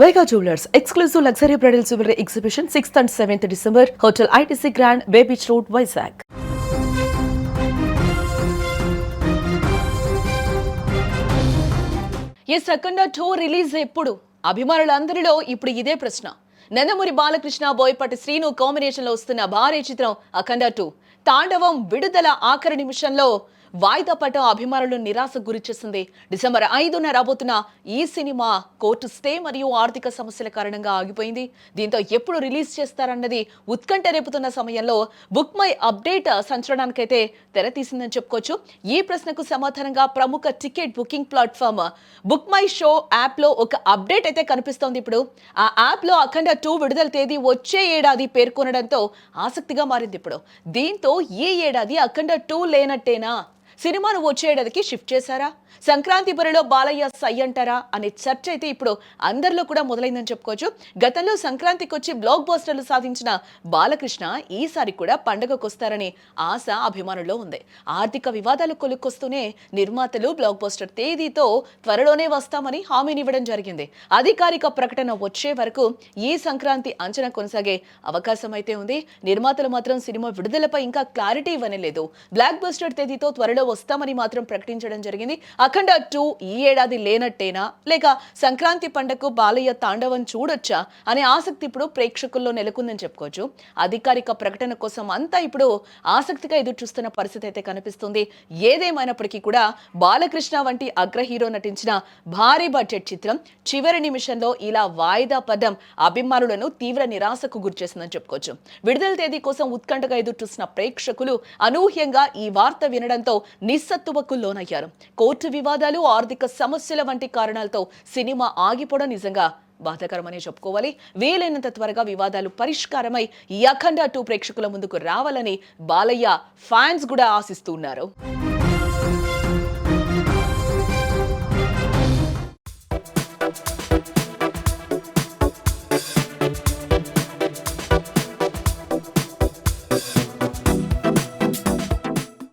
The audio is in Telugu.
Vega jewellers exclusive luxury bridal jewellery exhibition sixth and seventh December hotel ITC grand bay beach road Vizag ఈ సెకండ్ టూ రిలీజ్ ఎప్పుడు? అభిమానులందరిలో ఇప్పుడు ఇదే ప్రశ్న. నందమూరి బాలకృష్ణ బోయపాటి శ్రీను కాంబినేషన్లో వస్తున్న భారీ చిత్రం అఖండ టూ. తాండవం విడుదల ఆఖరి నిమిషంలో వాయిదా పడటం అభిమానులు నిరాశకు గురిచేసింది డిసెంబర్ ఐదున రాబోతున్న ఈ సినిమా కోర్టు స్టే మరియు ఆర్థిక సమస్యల కారణంగా ఆగిపోయింది. దీంతో ఎప్పుడు రిలీజ్ చేస్తారన్నది ఉత్కంఠ రేపుతున్న సమయంలో బుక్ మై అప్డేట్ సంచలనానికైతే తెరతీసిందని చెప్పుకోవచ్చు. ఈ ప్రశ్నకు సమాధానంగా ప్రముఖ ticket booking platform book my show యాప్లో ఒక అప్డేట్ అయితే కనిపిస్తోంది ఇప్పుడు. ఆ యాప్లో అఖండ టూ విడుదల తేదీ వచ్చే ఏడాది పేర్కొనడంతో ఆసక్తిగా మారింది ఇప్పుడు. దీంతో ఈ ఏడాది అఖండ టూ లేనట్టేనా? సినిమాను వచ్చేటదికి షిఫ్ట్ చేశారా? సంక్రాంతి బరిలో బాలయ్య సై అంటారా? అనే చర్చ అయితే ఇప్పుడు అందరిలో కూడా మొదలైందని చెప్పుకోవచ్చు. గతంలో సంక్రాంతికి వచ్చి బ్లాక్ బస్టర్లు సాధించిన బాలకృష్ణ ఈసారి కూడా పండగకు వస్తారని ఆశ అభిమానుల్లో ఉంది. ఆర్థిక వివాదాలు కొలుక్కొస్తూనే నిర్మాతలు బ్లాక్ బస్టర్ తేదీతో త్వరలోనే వస్తామని హామీనివ్వడం జరిగింది. అధికారిక ప్రకటన వచ్చే వరకు ఈ సంక్రాంతి అంచనా కొనసాగే అవకాశం అయితే ఉంది. నిర్మాతలు మాత్రం సినిమా విడుదలపై ఇంకా క్లారిటీ ఇవ్వనేలేదు బ్లాక్ బస్టర్ తేదీతో త్వరలో వస్తామని మాత్రం ప్రకటించడం జరిగింది. అఖండ టూ ఈ ఏడాది లేనట్టేనా? లేక సంక్రాంతి పండగకు బాలయ్య తాండవం చూడొచ్చా? అనే ఆసక్తి ఇప్పుడు ప్రేక్షకుల్లో నెలకొందని చెప్పుకోవచ్చు. అధికారిక ప్రకటన కోసం అంతా ఇప్పుడు ఆసక్తిగా ఎదురు చూస్తున్న పరిస్థితి అయితే కనిపిస్తుంది. ఏదేమైనప్పటికీ కూడా బాలకృష్ణ వంటి అగ్ర హీరో నటించిన భారీ బడ్జెట్ చిత్రం చివరి నిమిషంలో ఇలా వాయిదా పడ్డం అభిమానులను తీవ్ర నిరాశకు గురిచేసిందని చెప్పుకోవచ్చు. విడుదల తేదీ కోసం ఉత్కంఠగా ఎదురు చూస్తున్న ప్రేక్షకులు అనూహ్యంగా ఈ వార్త వినడంతో నిస్సత్తువకు లోనయ్యారు. కోర్టు వివాదాలు ఆర్థిక సమస్యల వంటి కారణాలతో సినిమా ఆగిపోవడం నిజంగా బాధాకరమనే చెప్పుకోవాలి. వీలైనంత త్వరగా వివాదాలు పరిష్కారమై ఈ అఖండ టూ ప్రేక్షకుల ముందుకు రావాలని బాలయ్య ఫ్యాన్స్ కూడా ఆశిస్తున్నారు